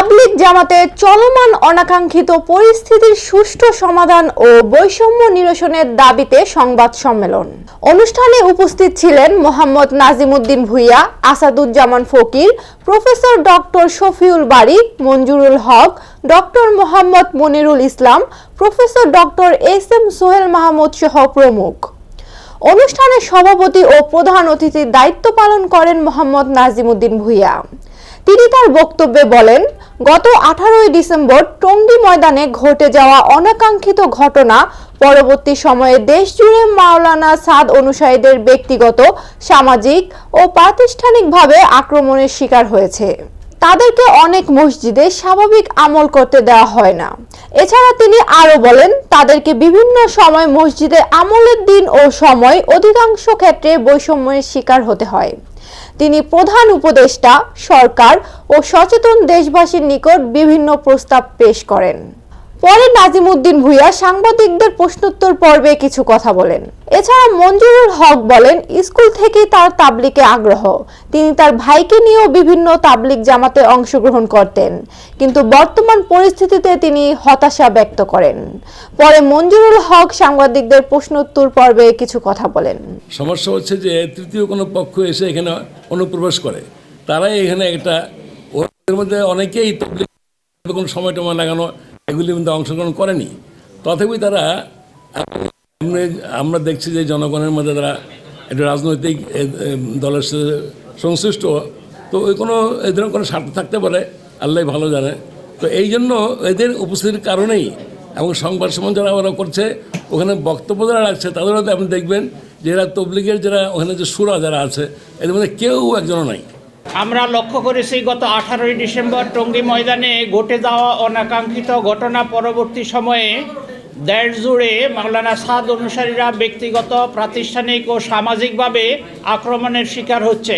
তাবলিগ জামাতে চলমান অনাকাঙ্ক্ষিত পরিস্থিতির সুষ্ঠু সমাধান ও বৈষম্য নিরসনের দাবিতে সংবাদ সম্মেলন। অনুষ্ঠানে উপস্থিত ছিলেন Mohammad Nazimuddin Bhuiyan, Asaduzzaman Fakir, professor doctor Shafiul Bari Manjurul Haque, doctor Mohammad Monirul Islam, professor doctor S M Sohel Mahmud সহ প্রমুখ। অনুষ্ঠানে সভাপতি ও প্রধান অতিথির দায়িত্ব পালন করেন মোহাম্মদ নাজিমুদ্দিন ভুইয়া। তিনি তার বক্তব্যে বলেন, গত আঠারোই ডিসেম্বর টঙ্গী ময়দানে ঘটে যাওয়া অনাকাঙ্ক্ষিত ঘটনা, পরবর্তী সময়ে দেশজুড়ে মাওলানা সাদ অনুসারীদের ব্যক্তিগত, সামাজিক ও প্রাতিষ্ঠানিকভাবে আক্রমণের শিকার হয়েছে। তাদেরকে অনেক মসজিদে স্বাভাবিক আমল করতে দেওয়া হয় না। এছাড়া তিনি আরও বলেন, তাদেরকে বিভিন্ন সময় মসজিদে আমলের দিন ও সময় অধিকাংশ ক্ষেত্রে বৈষম্যের শিকার হতে হয়। তিনি প্রধান উপদেষ্টা সরকার ও সচেতন দেশবাসীর নিকট বিভিন্ন প্রস্তাব পেশ করেন। পরে নাজিমুদ্দিন ভুইয়া সাংবাদিকদের প্রশ্নোত্তর পর্বে কিছু কথা বলেন। এছাড়া মঞ্জুরুল হক বলেন, স্কুল থেকেই তার তাবলিকে আগ্রহ। তিনি তার ভাইকে নিয়েও বিভিন্ন তাবলিক জামাতে অংশগ্রহণ করতেন। কিন্তু বর্তমান পরিস্থিতিতে তিনি হতাশা ব্যক্ত করেন। পরে মঞ্জুরুল হক সাংবাদিকদের প্রশ্নোত্তর পর্বে কিছু কথা বলেন। সমস্যা হচ্ছে যে তৃতীয় কোনো পক্ষ এসে এখানে অনুপ্রবেশ করে। তারাই এখানে একটা ওদের মধ্যে অনেকেই তবলিগ কোনো সময় টময় লাগানো এগুলির মধ্যে অংশগ্রহণ করেনি। তথাপি তারা, আমরা দেখছি যে জনগণের মধ্যে তারা একটা রাজনৈতিক দলের সাথে সংশ্লিষ্ট। তো ওই কোনো এই ধরনের কোনো স্বার্থ থাকতে পারে, আল্লাহ ভালো জানে। তো এই জন্য এদের উপস্থিতির কারণেই এবং সংবাদ সম্মেলন যারা ওরা করছে, ওখানে বক্তব্য যারা রাখছে তাদেরও আপনি দেখবেন যে এরা তবলিগের যারা, ওখানে যে সুরা যারা আছে, এদের মধ্যে কেউ একজনও নাই। আমরা লক্ষ্য করেছি গত আঠারোই ডিসেম্বর টঙ্গী ময়দানে ঘটে যাওয়া অনাকাঙ্ক্ষিত ঘটনা পরবর্তী সময়ে দেশ জুড়ে মাওলানা সাদ অনুসারীরা ব্যক্তিগত, প্রাতিষ্ঠানিক ও সামাজিকভাবে আক্রমণের শিকার হচ্ছে।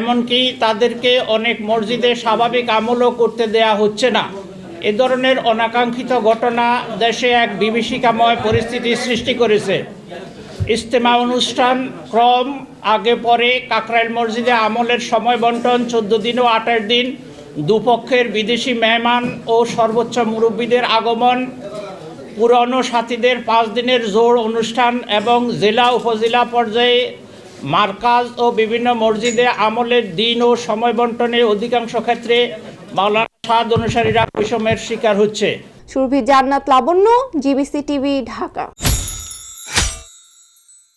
এমনকি তাদেরকে অনেক মসজিদে স্বাভাবিক আমলও করতে দেয়া হচ্ছে না। এ ধরনের অনাকাঙ্ক্ষিত ঘটনা দেশে এক বিভীষিকাময় পরিস্থিতি সৃষ্টি করেছে। ইজতেমা অনুষ্ঠান, ক্রম, আগে পরে, কাকরাইল মসজিদে আমলের সময় বন্টন, চোদ্দ দিন ও আঠাশ দিন, দুপক্ষের বিদেশি মেহমান ও সর্বোচ্চ মুরব্বীদের আগমন, পুরনো সাথীদের পাঁচ দিনের জোর অনুষ্ঠান এবং জেলা উপজেলা পর্যায়ে মার্কাজ ও বিভিন্ন মসজিদে আমলের দিন ও সময় বন্টনে অধিকাংশ ক্ষেত্রে মাওলানা সাদ অনুসারীরা বৈষম্যের শিকার হচ্ছে। সুরভি জান্নাত লাবণ্য, জিবিসি টিভি, ঢাকা।